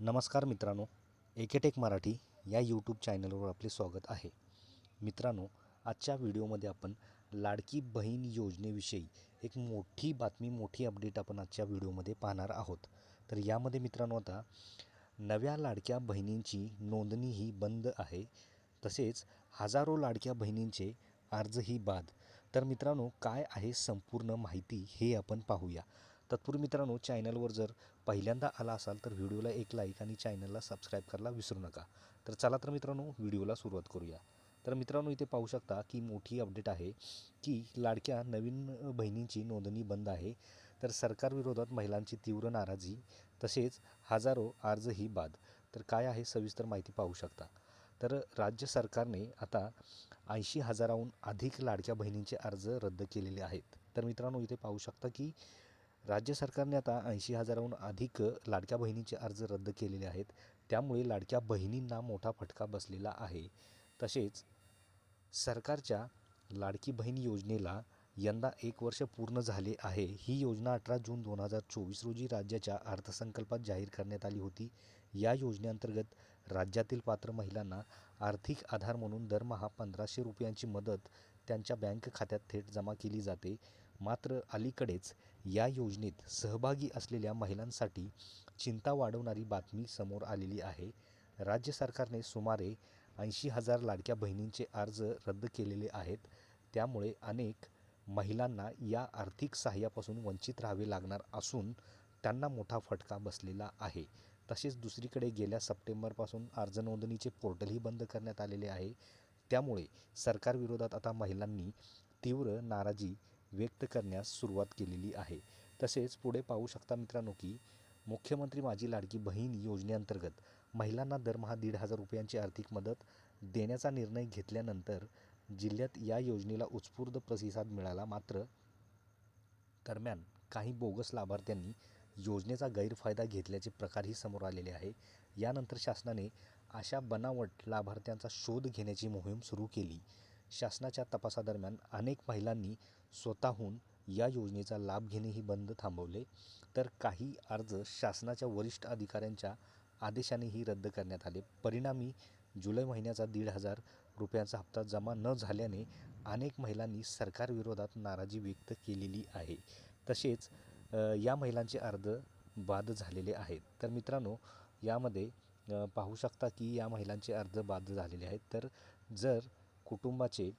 नमस्कार मित्रांनो एकेटेक मराठी या यूट्यूब चॅनलवर आपले स्वागत आहे. मित्रांनो आजच्या व्हिडिओमध्ये आपण लाडकी बहीण योजनेविषयी एक मोठी बातमी मोठी अपडेट आपण आजच्या व्हिडिओमध्ये पाहणार आहोत. तर यामध्ये मित्रांनो आता नव्या लाडक्या बहिणींची नोंदणी ही बंद आहे. तसेच हजारो लाडक्या बहिणींचे अर्जही बाद. तर मित्रांनो काय आहे संपूर्ण माहिती हे आपण पाहूया. तत्पूर्वी मित्रांनो चॅनलवर जर पहिल्यांदा आला असाल तर व्हिडिओला एक लाईक आणि चॅनलला सबस्क्राईब करायला विसरू नका. तर चला तर मित्रांनो व्हिडिओला सुरुवात करूया. तर मित्रांनो इथे पाहू शकता की मोठी अपडेट आहे की लाडक्या नवीन बहिणींची नोंदणी बंद आहे. तर सरकारविरोधात महिलांची तीव्र नाराजी तसेच हजारो अर्जही बाद. तर काय आहे सविस्तर माहिती पाहू शकता. तर राज्य सरकारने आता ऐंशी हजाराहून अधिक लाडक्या बहिणींचे अर्ज रद्द केलेले आहेत. तर मित्रांनो इथे पाहू शकता की राज्य सरकारने आता ऐंशी हजाराहून अधिक लाडक्या बहिणीचे अर्ज रद्द केलेले आहेत. त्यामुळे लाडक्या बहिणींना मोठा फटका बसलेला आहे. तसेच सरकारच्या लाडकी बहीण योजनेला यंदा एक वर्ष पूर्ण झाले आहे. ही योजना अठरा जून दोन हजार चोवीस रोजी राज्याच्या अर्थसंकल्पात जाहीर करण्यात आली होती. या योजनेअंतर्गत राज्यातील पात्र महिलांना आर्थिक आधार म्हणून दरमहा पंधराशे रुपयांची मदत त्यांच्या बँक खात्यात थेट जमा केली जाते. मात्र अलीकडेच या योजनेत सहभागी असलेल्या महिलांसाठी चिंता वाढवणारी बातमी समोर आलेली आहे. राज्य सरकारने सुमारे ऐंशी हजार लाडक्या बहिणींचे अर्ज रद्द केलेले आहेत. त्यामुळे अनेक महिलांना या आर्थिक सहाय्यापासून वंचित राहावे लागणार असून त्यांना मोठा फटका बसलेला आहे. तसेच दुसरीकडे गेल्या सप्टेंबरपासून अर्ज नोंदणीचे पोर्टलही बंद करण्यात आलेले आहे. त्यामुळे सरकारविरोधात आता महिलांनी तीव्र नाराजी व्यक्त करण्यास सुरुवात केलेली आहे. तसेच पुढे पाहू शकता मित्रांनो की मुख्यमंत्री माझी लाडकी बहीण योजनेअंतर्गत महिलांना दरमहा दीड हजार रुपयांची आर्थिक मदत देण्याचा निर्णय घेतल्यानंतर जिल्ह्यात या योजनेला उत्स्फूर्त प्रतिसाद मिळाला मात्र दरम्यान काही बोगस लाभार्थ्यांनी योजनेचा गैरफायदा घेतल्याचे प्रकारही समोर आलेले आहे. यानंतर शासनाने अशा बनावट लाभार्थ्यांचा शोध घेण्याची मोहीम सुरू केली. शासनाच्या तपासादरम्यान अनेक महिलांनी स्वतःहून या योजनेचा लाभ घेणेही बंद थांबवले. तर काही अर्ज शासनाच्या वरिष्ठ अधिकाऱ्यांच्या आदेशानेही रद्द करण्यात आले. परिणामी जुलै महिन्याचा दीड हजार रुपयांचा हप्ता जमा न झाल्याने अनेक महिलांनी सरकारविरोधात नाराजी व्यक्त केलेली आहे. तसेच या महिलांचे अर्ज बाद झालेले आहेत. तर मित्रांनो यामध्ये पाहू शकता की या महिलांचे अर्ज बाद झालेले आहेत. तर जर कुटुंबाचे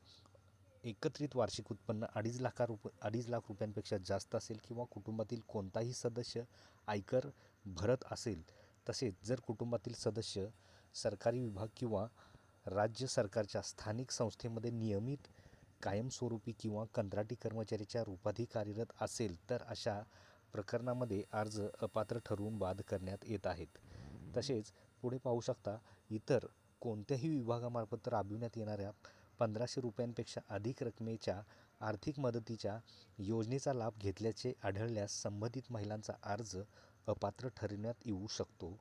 एकत्रित वार्षिक उत्पन्न अडीच लाखा रुप अडीच लाख रुपयांपेक्षा जास्त असेल किंवा कुटुंबातील कोणताही सदस्य आयकर भरत असेल तसेच जर कुटुंबातील सदस्य सरकारी विभाग किंवा राज्य सरकारच्या स्थानिक संस्थेमध्ये नियमित कायमस्वरूपी किंवा कंत्राटी कर्मचाऱ्याच्या रूपातही कार्यरत असेल तर अशा प्रकरणामध्ये अर्ज अपात्र ठरवून बाद करण्यात येत आहेत. तसेच पुढे पाहू शकता इतर कोणत्याही विभागामार्फत राबविण्यात येणाऱ्या पंधराशे रुपयांपेक्षा अधिक रकमेच्या आर्थिक मदतीच्या योजनेचा लाभ घेतल्याचे आढळल्यास संबंधित महिलांचा अर्ज अपात्र ठरवण्यात येऊ शकतो.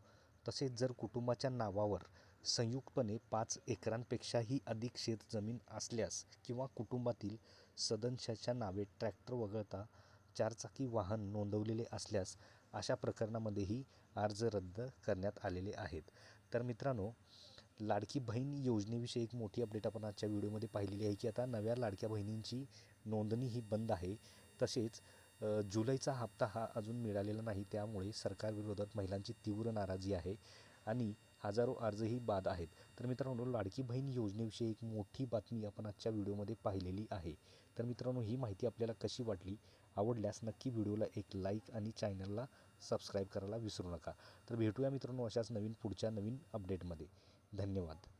तसेच जर कुटुंबाच्या नावावर संयुक्तपणे पाच एकरांपेक्षाही अधिक शेतजमीन असल्यास किंवा कुटुंबातील सदस्याच्या नावे ट्रॅक्टर वगळता चारचाकी वाहन नोंदवलेले असल्यास अशा प्रकरणामध्येही अर्ज रद्द करण्यात आलेले आहेत. तर मित्रांनो लाडकी बहीण योजनेविषयी एक मोठी अपडेट आपण आजच्या व्हिडिओमध्ये पाहिलेली आहे की आता नव्या लाडक्या बहिणींची नोंदणी ही बंद आहे. तसेच जुलैचा हप्ता हा अजून मिळालेला नाही. त्यामुळे सरकारविरोधात महिलांची तीव्र नाराजी आहे आणि हजारो अर्जही बाद आहेत. तर मित्रांनो लाडकी बहीण योजनेविषयी एक मोठी बातमी आपण आजच्या व्हिडिओमध्ये पाहिलेली आहे. तर मित्रांनो ही माहिती आपल्याला कशी वाटली? आवडल्यास नक्की व्हिडिओला एक लाईक आणि चॅनलला सबस्क्राईब करायला विसरू नका. तर भेटूया मित्रांनो अशाच नवीन पुढच्या नवीन अपडेटमध्ये धन्यवाद.